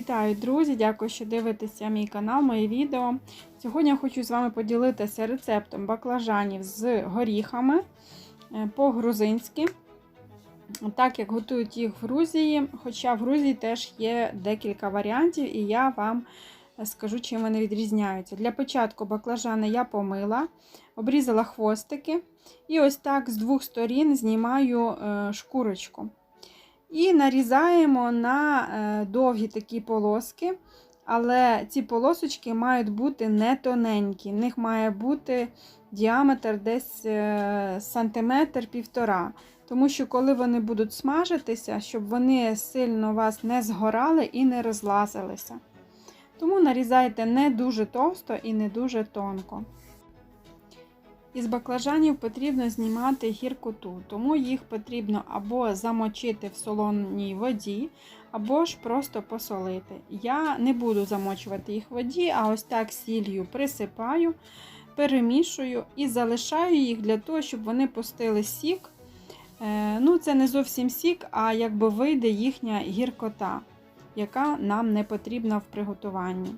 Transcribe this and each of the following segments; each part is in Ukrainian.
Вітаю, друзі! Дякую, що дивитеся мій канал, мої відео. Сьогодні я хочу з вами поділитися рецептом баклажанів з горіхами е, по-грузинськи. Так як готують їх в Грузії, хоча в Грузії теж є декілька варіантів, і я вам скажу, чим вони відрізняються. Для початку баклажани я помила, обрізала хвостики і ось так з двох сторін знімаю е, шкурочку. І нарізаємо на е, довгі такі полоски, але ці полосочки мають бути не тоненькі. В них має бути діаметр десь е, сантиметр півтора. Тому що, коли вони будуть смажитися, щоб вони сильно вас не згорали і не розлазилися. Тому нарізайте не дуже товсто і не дуже тонко. Із баклажанів потрібно знімати гіркоту, тому їх потрібно або замочити в солоній воді, або ж просто посолити. Я не буду замочувати їх в воді, а ось так сіллю присипаю, перемішую і залишаю їх для того, щоб вони пустили сік. Ну, Це не зовсім сік, а якби вийде їхня гіркота, яка нам не потрібна в приготуванні.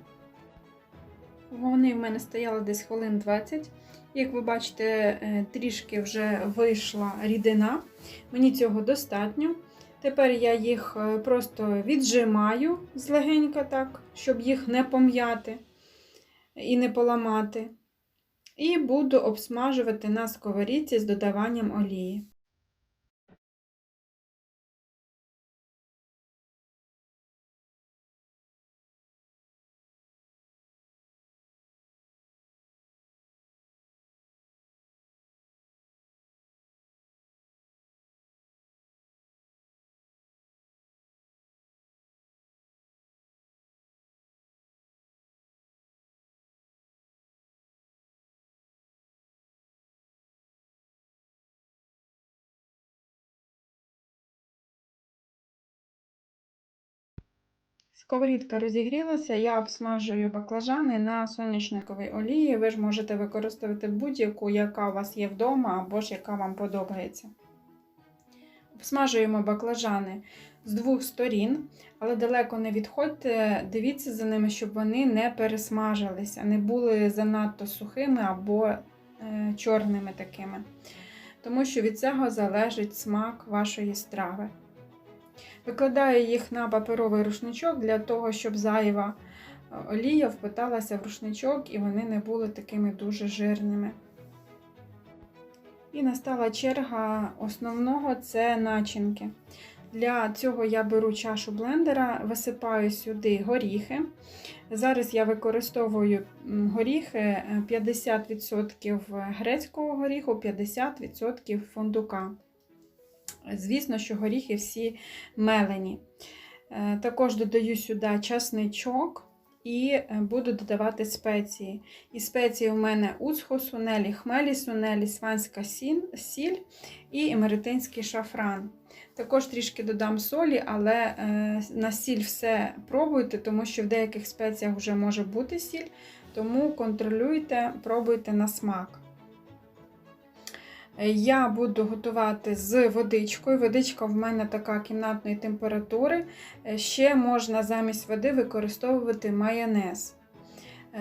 Вони в мене стояли десь хвилин 20. Як ви бачите, е, трішки вже вийшла рідина. Мені цього достатньо. Тепер я їх е, просто віджимаю злегенько так, щоб їх не пом'яти і не поламати. І буду обсмажувати на сковорідці з додаванням олії. Сковорідка розігрілася, я обсмажую баклажани на соняшниковій олії. Ви ж можете використовувати будь-яку, яка у вас є вдома, або ж яка вам подобається. Обсмажуємо баклажани з двох сторін, але далеко не відходьте, дивіться за ними, щоб вони не пересмажилися, не були занадто сухими або е, чорними такими. Тому що від цього залежить смак вашої страви. Викладаю їх на паперовий рушничок для того, щоб зайва е, олія впиталася в рушничок і вони не були такими дуже жирними. І настала черга основного це начинки. Для цього я беру чашу блендера, висипаю сюди горіхи. Зараз я використовую горіхи 50% грецького горіху, 50% фундука. Звісно, що горіхи всі мелені. Е, також додаю сюди часничок і е, буду додавати спеції. І спеції у мене уцхо, сунелі, хмелі, сунелі, сванська сіль і емеретинський шафран. Також трішки додам солі, але е, на сіль все пробуйте, тому що в деяких спеціях вже може бути сіль, тому контролюйте, пробуйте на смак. Я буду готувати з водичкою. Водичка в мене така кімнатної температури. Ще можна замість води використовувати майонез.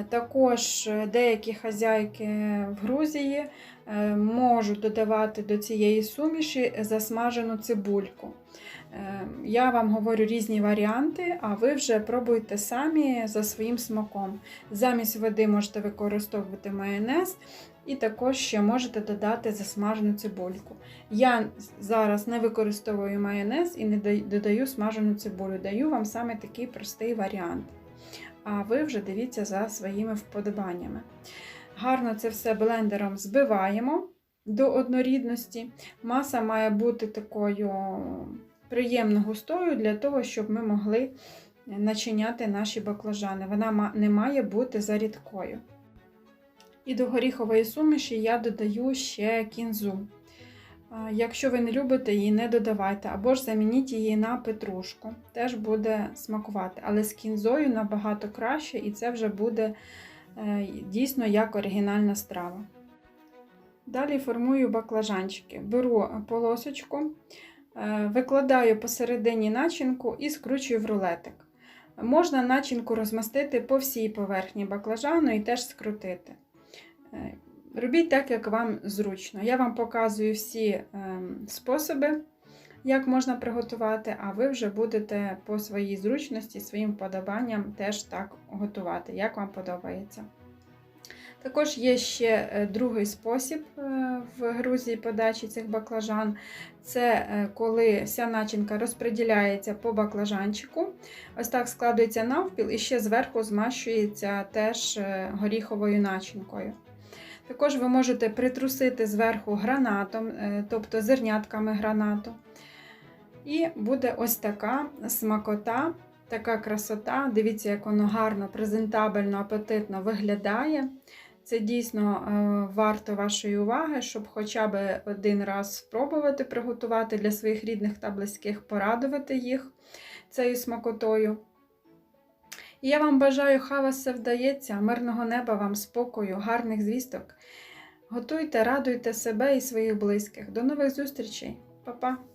Також деякі хазяйки в Грузії е, можуть додавати до цієї суміші засмажену цибульку. Е, я вам говорю різні варіанти, а ви вже пробуйте самі за своїм смаком. Замість води можете використовувати майонез, і також ще можете додати засмажену цибульку. Я зараз не використовую майонез і не додаю смажену цибулю. Даю вам саме такий простий варіант. А ви вже дивіться за своїми вподобаннями. Гарно це все блендером збиваємо до однорідності. Маса має бути такою приємно густою для того, щоб ми могли начиняти наші баклажани. Вона не має бути зарідкою. І до горіхової суміші я додаю ще кінзу. Якщо ви не любите її, не додавайте, або ж замініть її на петрушку. Теж буде смакувати. Але з кінзою набагато краще, і це вже буде е, дійсно як оригінальна страва. Далі формую баклажанчики. Беру полосочку, викладаю посередині начинку і скручую в рулетик. Можна начинку розмастити по всій поверхні баклажану і теж скрутити. Е, Робіть так, як вам зручно. Я вам показую всі ем, способи, як можна приготувати, а ви вже будете по своїй зручності, своїм вподобанням теж так готувати, як вам подобається. Також є ще е, другий спосіб е, в Грузії подачі цих баклажан. Це е, коли вся начинка розподіляється по баклажанчику. Ось так складується навпіл і ще зверху змащується теж горіховою начинкою. Також ви можете притрусити зверху гранатом, тобто зернятками гранату. І буде ось така смакота, така красота. Дивіться, як воно гарно, презентабельно, апетитно виглядає. Це дійсно е, варто вашої уваги, щоб хоча б один раз спробувати приготувати для своїх рідних та близьких, порадувати їх цією смакотою. І я вам бажаю, хай вас все вдається, мирного неба вам, спокою, гарних звісток. Готуйте, радуйте себе і своїх близьких. До нових зустрічей, Па-па!